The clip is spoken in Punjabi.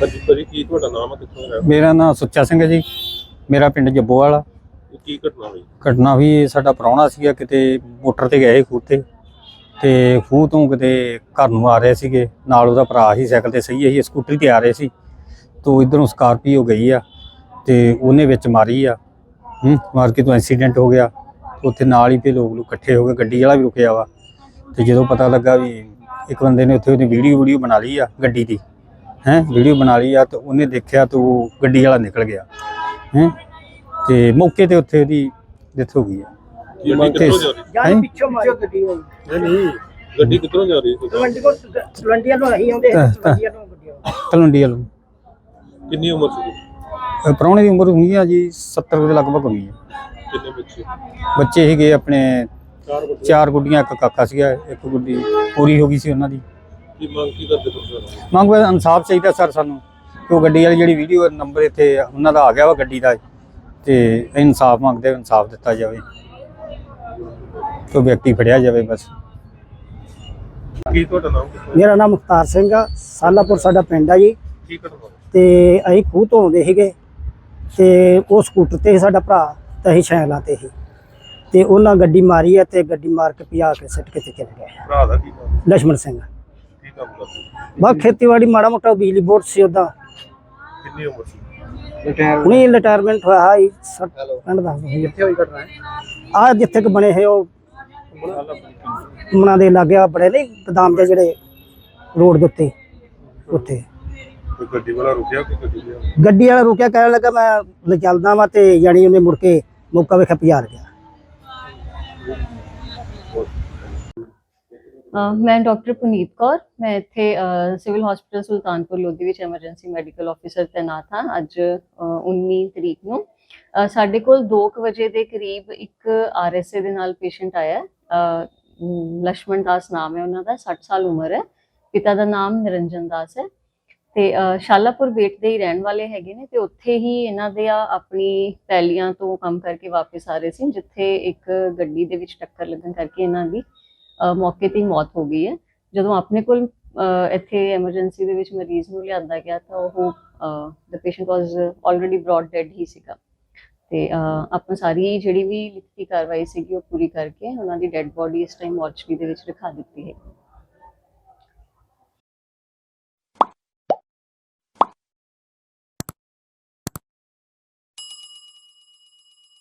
ਹਾਂਜੀ ਭਾਜੀ ਕੀ ਤੁਹਾਡਾ ਨਾਮ ਹੈ ਕਿੱਥੋਂ ਦਾ ਮੇਰਾ ਨਾਮ ਸੁੱਚਾ ਸਿੰਘ ਹੈ ਜੀ। ਮੇਰਾ ਪਿੰਡ ਜੱਬੋਵਾਲ ਇਹ ਕੀ ਘਟਨਾ ਹੋਈ? ਘਟਨਾ ਵੀ ਸਾਡਾ ਪ੍ਰਾਹੁਣਾ ਸੀਗਾ ਕਿਤੇ ਮੋਟਰ ਤੇ ਗਏ ਖੂਹ ਤੇ। ਤੇ ਖੂਹ ਤੋਂ ਕਿਤੇ ਘਰ ਨੂੰ ਆ ਰਹੇ ਸੀਗੇ। ਨਾਲ ਉਹਦਾ ਭਰਾ ਹੀ ਸਾਈਕਲ ਤੇ ਸਹੀ ਸੀ ਸਕੂਟਰੀ ਤੇ ਆ ਰਹੇ ਸੀ। ਤੋਂ ਇਧਰੋਂ ਸਕਾਰਪੀਓ ਗਈ ਆ ਤੇ ਉਹਨੇ ਵਿੱਚ ਮਾਰੀ ਆ। ਹੂੰ ਮਾਰ ਕੇ ਤੋਂ ਐਕਸੀਡੈਂਟ ਹੋ ਗਿਆ। ਉੱਥੇ ਨਾਲ ਹੀ ਫੇ ਲੋਕ ਲੋਕ ਇਕੱਠੇ ਹੋ ਗਏ ਗੱਡੀ ਵਾਲਾ ਵੀ ਰੁਕਿਆ ਵਾ। ਤੇ ਜਦੋਂ ਪਤਾ ਲੱਗਾ ਵੀ ਇੱਕ ਬੰਦੇ ਨੇ ਉੱਥੇ ਉਹਦੀ ਵੀਡੀਓ ਵੀਡੀਓ ਬਣਾ ਲਈ ਆ ਗੱਡੀ ਦੀ। ਹੈ ਵੀਡੀਓ ਬਣਾ ਲਈ ਆ ਤੇ ਉਹਨੇ ਦੇਖਿਆ ਤਾਂ ਉਹ ਗੱਡੀ ਵਾਲਾ ਨਿਕਲ ਗਿਆ। ਹੈ ਤੇ ਮੌਕੇ ਤੇ ਉੱਥੇ ਉਹਦੀ ਡੈਥ ਹੋ ਗਈ ਆ। ਗੱਡੀ ਕਿੱਥੋਂ? ਜਾ ਰਹੀ? ਹੈਂ? ਪਿੱਛੋਂ ਮਾਰੀ। ਗੱਡੀ ਹੋਈ ਨਹੀਂ ਨਹੀਂ ਗੱਡੀ ਕਿੱਧਰੋਂ ਜਾ ਰਹੀ ਸੀ ਤਲਵੰਡੀ ਕੋਲ ਤਲਵੰਡੀਆਂ ਨੂੰ ਅਸੀਂ ਆਉਂਦੇ ਤਾਂ- ਤਲਵੰਡੀਆਂ ਨੂੰ ਗੱਡੀ ਆਉਂਦੀ। ਤਲਵੰਡੀ ਵੱਲੋਂ। ਕਿੰਨੀ ਉਮਰ ਸੀ? ਅਹ ਪ੍ਰਾਹੁਣੇ ਦੀ ਉਮਰ ਹੋਣੀ ਆ ਜੀ 70 ਦੇ ਲਗਭਗ ਹੋਣੀ ਹੈ ਕਿੰਨੇ ਬੱਚੇ? ਬੱਚੇ ਸੀਗੇ ਆਪਣੇ ਚਾਰ ਬੱਚੇ ਚਾਰ ਗੁੱਡੀਆਂ ਇੱਕ ਕਾਕਾ ਸੀਗਾ ਇੱਕ ਗੁੱਡੀ ਪੂਰੀ ਹੋ ਗਈ ਸੀ ਉਹਨਾਂ ਦੀ। ਮੰਗ ਕੀ ਕਰਦੇ ਤੁਸੀਂ ਮੰਗ ਵਾ ਚਾਹੀਦਾ ਸਰ ਸਾਨੂੰ ਕਿ ਗੱਡੀ ਵਾਲੀ ਜਿਹੜੀ ਵੀਡੀਓ ਨੰਬਰ ਇੱਥੇ ਉਹਨਾਂ ਦਾ ਆ ਗਿਆ ਵਾ ਗੱਡੀ ਦਾ ਤੇ ਇਨਸਾਫ ਮੰਗਦੇ ਇਨਸਾਫ ਦਿੱਤਾ ਜਾਵੇ। ਤੋਂ ਵਿਅਕਤੀ ਫੜਿਆ ਜਾਵੇ ਬਸ। ਮੇਰਾ ਨਾਮ ਮੁਖਤਾਰ ਸਿੰਘ ਆ ਸਾਲਾਪੁਰ ਸਾਡਾ ਪਿੰਡ ਆ ਜੀ। ਤੇ ਅਸੀਂ ਖੂਹ ਤੋਂ ਆਉਂਦੇ ਸੀਗੇ ਤੇ ਉਹ ਸਕੂਟਰ ਤੇ ਸੀ ਸਾਡਾ ਭਰਾ ਤੇ ਅਸੀਂ ਸ਼ੈਲਾਂ ਤੇ ਸੀ। ਤੇ ਉਹਨਾਂ ਗੱਡੀ ਮਾਰੀ ਆ ਤੇ ਗੱਡੀ ਮਾਰ ਕੇ ਪਿਆ ਕੇ ਸਿੱਟ ਕੇ ਚਲੇ ਗਏ। ਭਰਾ ਦਾ ਕੀ ਨਾਮ? ਲక్ష్మణ ਸਿੰਘ ਕੰਮ ਕਰਦੇ ਬਾ ਖੇਤੀਬਾੜੀ ਮਾੜਾ ਮੋਟਾ ਬਿਜਲੀ ਬੋਰਡ ਸੀ ਉਹਦਾ। ਕਿੰਨੀ ਉਮਰ ਸੀ? ਰਿਟਾਇਰਮੈਂਟ ਹੋਇਆ ਹੈ ਪਿੰਡ ਦਾ। ਕਿੱਥੇ ਹੋਈ ਘਟਨਾ ਆ ਜਿੱਥੇ ਕਿ ਬਣੇ ਹੈ ਉਹ ਮਨਾਂ ਦੇ ਲੱਗਿਆ ਬੜੇ ਨਹੀਂ ਬਦਾਮ ਦੇ ਜਿਹੜੇ ਰੋਡ ਦੇ ਉੱਤੇ ਉੱਥੇ। ਗੱਡੀ ਵਾਲਾ ਰੁਕਿਆ ਕਿ ਗੱਡੀ ਵਾਲਾ? ਰੁਕਿਆ ਕਹਿਣ ਲੱਗਾ ਮੈਂ ਚੱਲਦਾ ਵਾਂ ਤੇ ਯਾਨੀ ਉਹਨੇ ਮੁੜ ਕੇ ਮੌਕਾ ਵੇਖਿਆ ਪਿਆਰ ਗਿਆ। ਮੈਂ ਡਾਕਟਰ ਪੁਨੀਤ ਕੌਰ, ਮੈਂ ਇੱਥੇ ਸਿਵਲ ਹਸਪੀਟਲ ਸੁਲਤਾਨਪੁਰ ਲੋਧੀ ਵਿੱਚ ਐਮਰਜੈਂਸੀ ਮੈਡੀਕਲ ਆਫੀਸਰ ਤੈਨਾਤ ਹਾਂ ਅੱਜ 19 ਤਰੀਕ ਨੂੰ। ਸਾਡੇ ਕੋਲ 2 ਵਜੇ ਦੇ ਕਰੀਬ ਇੱਕ ਆਰਐਸਏ ਦੇ ਨਾਲ ਪੇਸ਼ੈਂਟ ਆਇਆ। ਲక్ష్మణ ਦਾਸ ਨਾਮ ਹੈ ਉਹਨਾਂ ਦਾ 60 ਸਾਲ ਉਮਰ ਹੈ। ਪਿਤਾ ਦਾ ਨਾਮ ਨਿਰੰਜਨ ਦਾਸ ਹੈ। ਤੇ ਸ਼ਾਲਾਪੁਰ ਬੇਟ ਦੇ ਹੀ ਰਹਿਣ ਵਾਲੇ ਹੈਗੇ ਨੇ ਤੇ ਉੱਥੇ ਹੀ ਇਹਨਾਂ ਦੇ ਆ ਆਪਣੀ ਪੈਲੀਆਂ ਤੋਂ ਕੰਮ ਕਰਕੇ ਵਾਪਸ ਆ ਰਹੇ ਸੀ, ਜਿੱਥੇ ਇੱਕ ਗੱਡੀ ਦੇ ਵਿੱਚ ਟੱਕਰ ਲੱਗਣ ਕਰਕੇ ਇਹਨਾਂ ਦੀ ਮੌਕੇ ਤੇ ਹੀ ਮੌਤ ਹੋ ਗਈ ਹੈ। ਜਦੋਂ ਆਪਣੇ ਕੋਲ ਇੱਥੇ ਐਮਰਜੈਂਸੀ ਦੇ ਵਿੱਚ ਮਰੀਜ਼ ਨੂੰ ਲਿਆਂਦਾ ਗਿਆ ਤਾਂ ਉਹ the patient was already brought dead ਹੀ ਸੀਗਾ। ਤੇ ਆਪਾਂ ਸਾਰੀ ਜਿਹੜੀ ਵੀ ਲਿਖਤੀ ਕਾਰਵਾਈ ਸੀਗੀ ਉਹ ਪੂਰੀ ਕਰਕੇ ਉਹਨਾਂ ਦੀ ਡੈੱਡ ਬੋਡੀ ਇਸ ਟਾਈਮ ਮੋਰਚਰੀ ਦੇ ਵਿੱਚ ਰਖਾ ਦਿੱਤੀ ਹੈ।